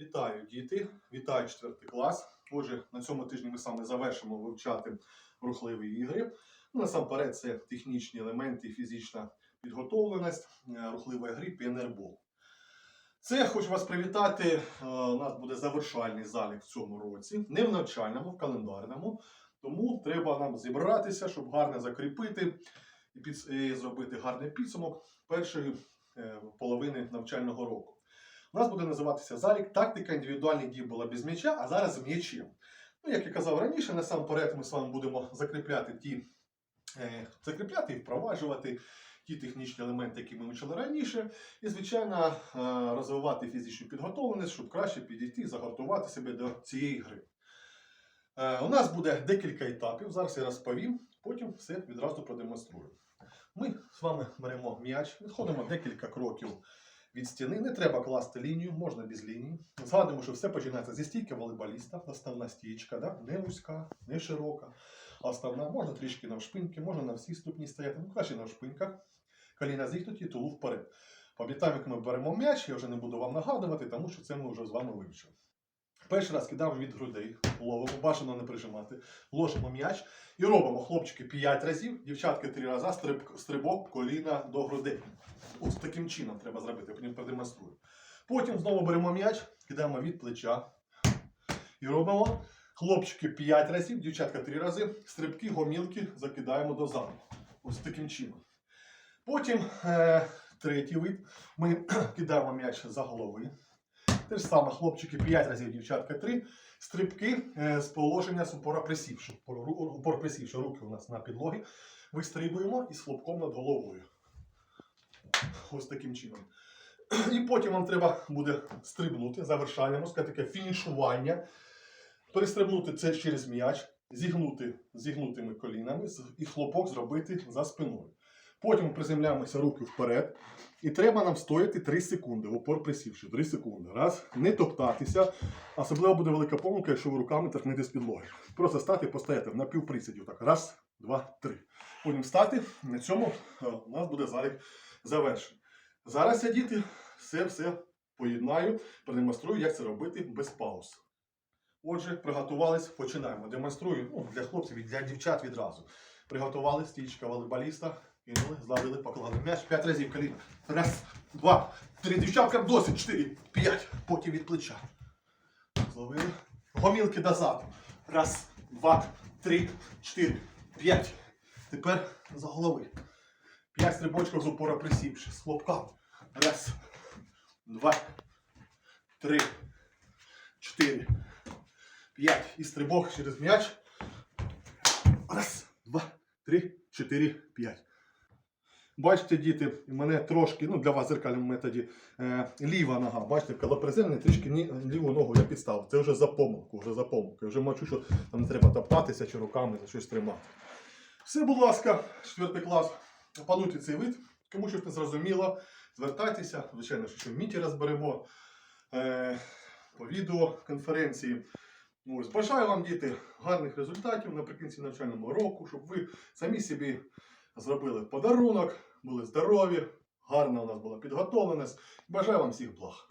Вітаю, діти! Вітаю 4 клас. Отже, на цьому тижні ми саме завершимо вивчати рухливі ігри. Ну, насамперед, це технічні елементи фізична підготовленість е, рухливої гри піонербол. Це хочу вас привітати. е, У нас буде завершальний залік в цьому році, не в навчальному, в календарному. Тому треба нам зібратися, щоб гарно закріпити і, під, і зробити гарний підсумок першої е, половини навчального року. У нас буде називатися залік тактика індивідуальних дій була без м'яча, а зараз з м'ячем. Ну, як я казав раніше, насамперед ми з вами будемо закріпляти ті, е, закріпляти і впроваджувати ті технічні елементи, які ми вчили раніше, і, звичайно, е, розвивати фізичну підготовленість, щоб краще підійти і загортувати себе до цієї гри. Е, у нас буде декілька етапів. Зараз я розповім, потім все відразу продемонструю. Ми з вами беремо м'яч, відходимо декілька кроків від стіни. Не треба класти лінію, можна без лінії. Згадуємо, що все починається зі стійки волейболіста, основна стійка, да? не вузька, не широка. Основна можна трішки навшпинки, можна на всій ступні стояти, ну краще навшпиньках. Коліна зігнуті, тулу вперед. Пам'ятаємо, як ми беремо м'яч, я вже не буду вам нагадувати, тому що це ми вже з вами вивчили. Перший раз кидаємо від грудей, ловимо, бажано не прижимати, ложимо м'яч і робимо хлопчики 5 разів, дівчатки 3 рази, стриб, стрибок коліна до грудей. Ось таким чином треба зробити, я потім продемонструю. Потім знову беремо м'яч, кидаємо від плеча і робимо хлопчики 5 разів, дівчатка 3 рази, стрибки, гомілки закидаємо дозаду. Ось таким чином. Потім е, третій вид. Ми кидаємо м'яч за голови. Те ж саме хлопчики 5 разів, дівчатка 3. Стрибки е, з положення з упора присівши. Упор, присівши, руки у нас на підлогі. Вистрибуємо із хлопком над головою. Ось таким чином. І потім вам треба буде стрибнути, завершання, можна сказати, таке фінішування. Перестрибнути це через м'яч, зігнути зігнутими колінами і хлопок зробити за спиною. Потім приземляємося руки вперед. І треба нам стояти 3 секунди, в опор присівши. 3 секунди. Раз, не топтатися. Особливо буде велика помилка, якщо ви руками торкнете з підлоги. Просто стати і постояти на півприсідів. Так, раз, два, три. Потім стати. На цьому е, у нас буде залік завершений. Зараз я, діти, все все поєднаю, продемонструю, як це робити без пауз. Отже, приготувались, починаємо. Демонструю ну, для хлопців і для дівчат відразу. Приготували стічка волейболіста, кинули, зладили, поклали м'яч, п'ять разів коліна. Раз, два, три, дівчаткам досить, чотири, п'ять. Потім від плеча. Зловили. Гомілки дозаду. Раз, два, три, чотири, п'ять. Тепер за голови. П'ять стрибочків з упора присівши. З хлопка. Раз, два, три, чотири, п'ять. І стрибок через м'яч. Раз, два, три, чотири, п'ять. Бачите, діти, мене трошки, ну для вас зеркальному методі, е, ліва нога. Бачите, коли приземлений, трішки ні, ліву ногу я підставив. Це вже за помилку, вже за помилку. Я вже бачу, що там не треба топтатися чи руками за щось тримати. Все, будь ласка, 4 клас. Опануйте цей вид. Кому щось не зрозуміло, звертайтеся. Звичайно, що міті розберемо е, по відеоконференції. Ось, бажаю вам, діти, гарних результатів наприкінці навчального року, щоб ви самі собі зробили подарунок, були здорові, гарна у нас була підготовленість. Бажаю вам всіх благ.